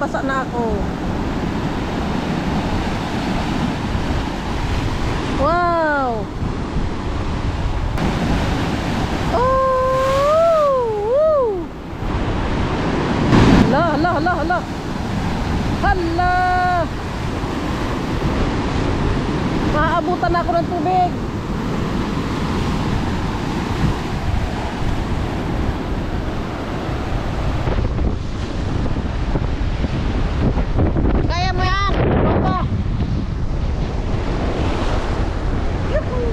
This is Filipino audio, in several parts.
mababasa na ako. Wow! Oh! Woo! Hala, hala, hala, hala. Hala! Maaabutan ako ng tubig. Kaya mo yan! Papa!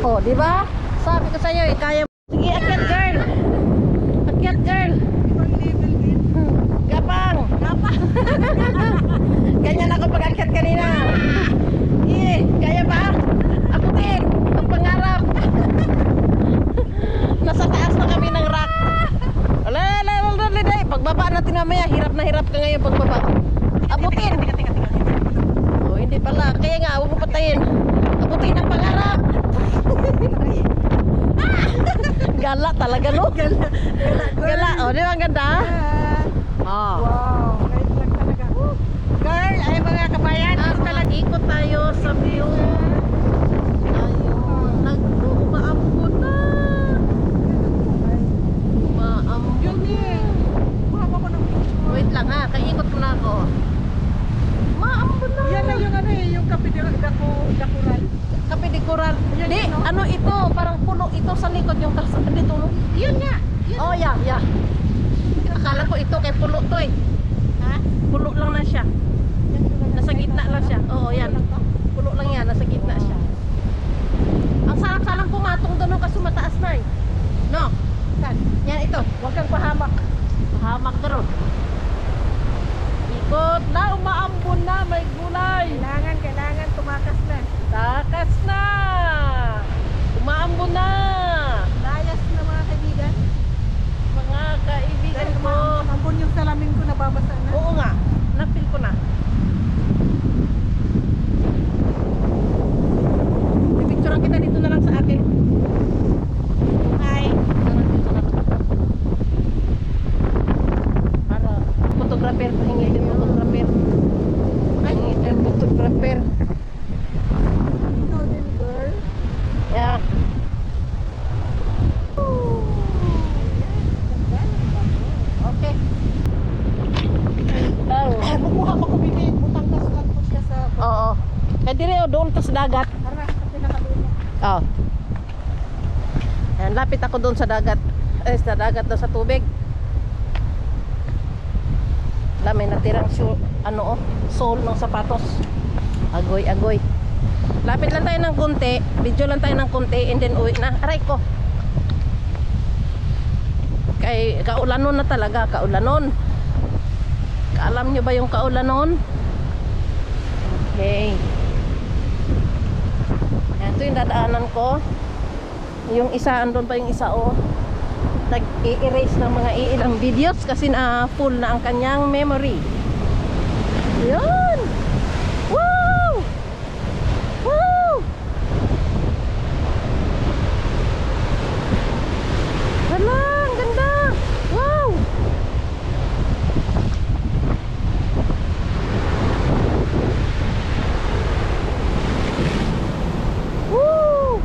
Oh, di ba? Sabi ko sa iyo, eh, kaya mo. Sige, akyat girl. Akyat girl. Gapang. Gapang. Ganyan ako pag akyat kanina. Eh, kaya ba? Ako din. Ang pangarap. Nasa taas na kami ng rock. Wala, wala, wala, wala, wala. Pagbaba natin mamaya, hirap na hirap ka ngayon pagbaba. Abutin. Oh, hindi pala. Kaya nga, huwag mo patayin. Abutin ang pangarap. Gala talaga, no? Gala. Gala. Oh, di ba ang ganda? Oh. Wow, kahit lang talaga. Girl, ay mga kabayan, Ah, talaga. ikot tayo sa view. Ayun. Nag umaambon na. Umaambon Yun eh. Ko Wait lang ha, kaikot muna ako. Umaambon na. Yan na yung ano eh, yung kape de dako, Yan, Di, ano? ano ito? Parang puno ito sa likod yung tas dito. Yun nga. Oh, yeah, yeah. Akala ko ito kay pulo to eh. Ha? Pulo lang na siya. Nasa gitna lang siya. Oo, yan. Pulo lang yan, nasa gitna siya. Ang sarap salang pumatong doon no, kasi mataas na eh. No? Saan? Yan ito, huwag kang pahamak. Pahamak ka ron. Ikot na, umaambon na, may gulay. Kailangan, kailangan tumakas na. Takas na! Umaambon na! Layas na mga kaibigan. Mga kaibigan Dahil ko. umambon yung salamin ko nababasa na. Oo nga, napil ko na. Pipicturean kita dito na lang sa akin. Hi. Sarap dito na. Para photographer, pahingi din photographer. Pahingi din photographer. Ikaw din, girl. Yeah. Okay. Oh. Eh, bubuha pa ko bini. Butanggas lang po siya sa... Oo. Kaya dire o doon to sa dagat. Oh. Ayan, lapit ako doon sa dagat. Eh, sa dagat doon sa tubig. Wala, may natirang shoe, ano oh, sole ng sapatos. Agoy, agoy. Lapit lang tayo ng konti. Video lang tayo ng konti and then uwi na. Aray ko. Kay kaulanon na talaga, kaulanon. Kaalam nyo ba yung kaulanon? Okay. Ito yung dadaanan ko. Yung isa, andun pa yung isa, oh. Nag-i-erase ng mga iilang videos kasi na full na ang kanyang memory. Yan! Wow! Wow! Hala, ang ganda! Wow! Woo!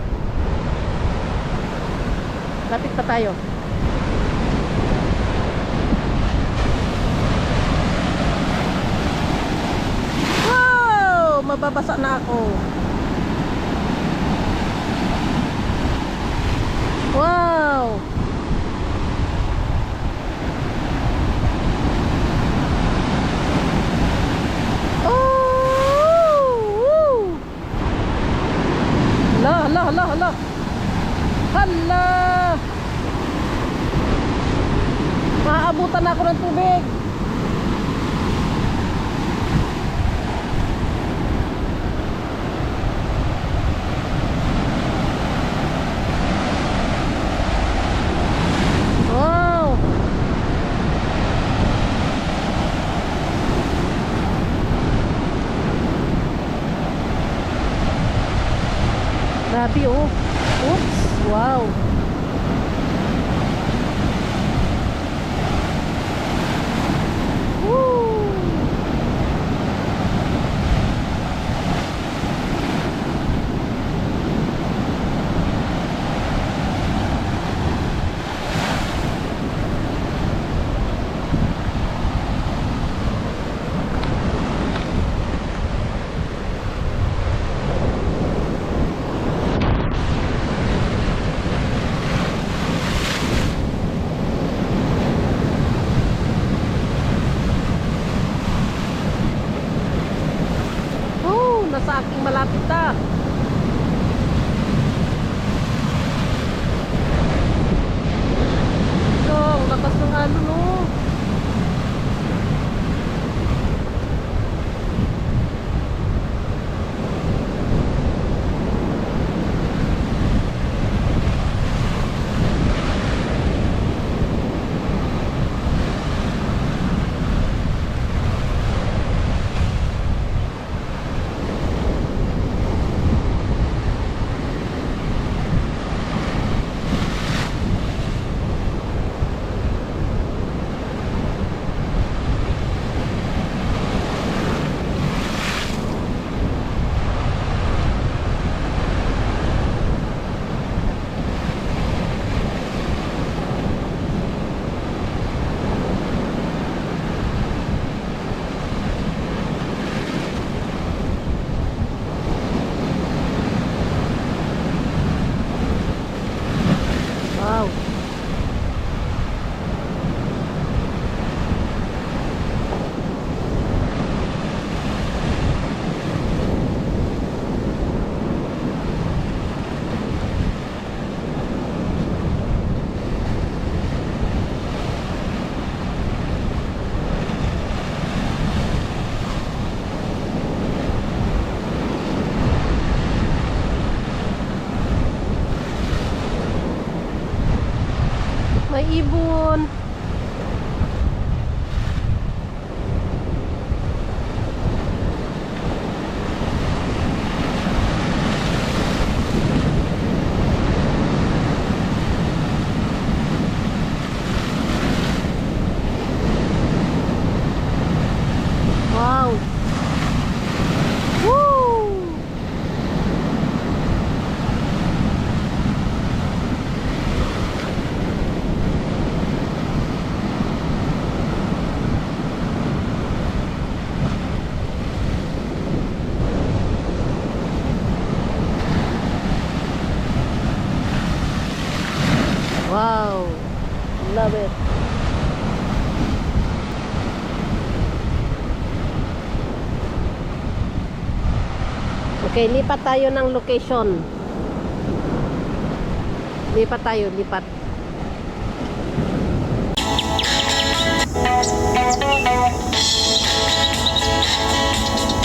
Lapit pa tayo. Wow! Mababasa na ako. Wow! Oh! Hala, hala, hala, hala. Hala! Maaabutan ako ng tubig. Grabe oh. Oops. Wow. Malapit na. Ito, ang lakas ng ano no. Ibon. Wow! Love it! Okay, lipat tayo ng location. Lipat tayo, lipat. Thank you.